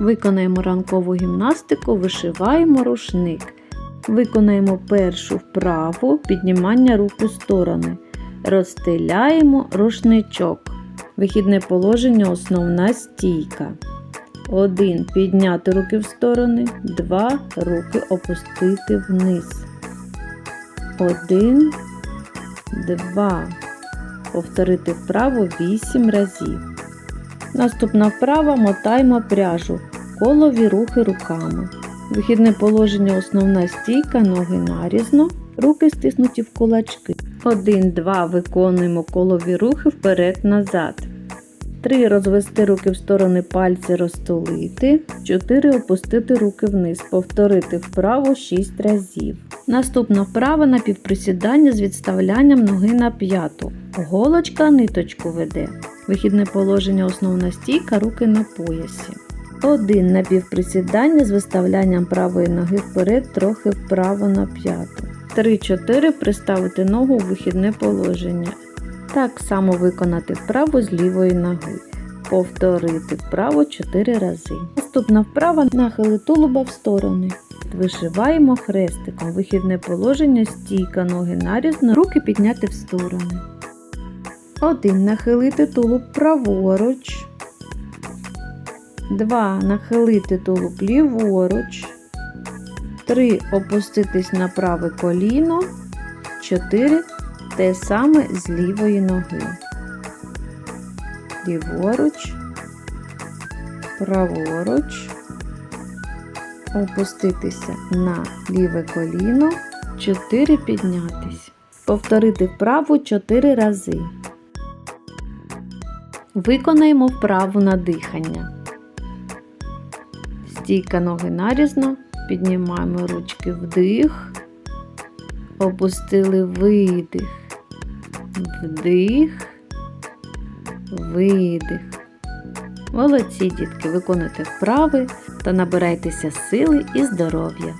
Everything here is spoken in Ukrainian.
Виконаємо ранкову гімнастику, вишиваємо рушник. Виконаємо першу вправу піднімання рук у сторони. Розстеляємо рушничок. Вихідне положення основна стійка. 1. Підняти руки в сторони. 2. Руки опустити вниз. 1, 2. Повторити вправу 8 разів. Наступна вправа мотаємо пряжу. Колові рухи руками. Вихідне положення основна стійка, ноги нарізно, руки стиснуті в кулачки. 1, 2. Виконуємо колові рухи вперед-назад. 3. Розвести руки в сторони пальці розтулити. 4. Опустити руки вниз. Повторити вправу 6 разів. Наступна вправа на півприсідання з відставлянням ноги на п'яту. Голочка ниточку веде. Вихідне положення основна стійка, руки на поясі. 1. На півприсідання з виставлянням правої ноги вперед, трохи вправо на п'яту. 3-4. Приставити ногу у вихідне положення. Так само виконати вправу з лівої ноги. Повторити вправо 4 рази. Наступна вправа нахили тулуба в сторони. Вишиваємо хрестиком. Вихідне положення, стійка ноги нарізно, руки підняти в сторони. 1. Нахилити тулуб праворуч. 2. Нахилити тулуб ліворуч. 3. Опуститись на праве коліно. 4. Те саме з лівої ноги. Ліворуч, праворуч, опуститися на ліве коліно, 4 піднятись. Повторити вправу 4 рази. Виконаємо вправу на дихання. Стійка ноги нарізно, піднімаємо ручки вдих, опустили видих, вдих, видих. Молодці, дітки, виконуйте вправи та набирайтеся сили і здоров'я.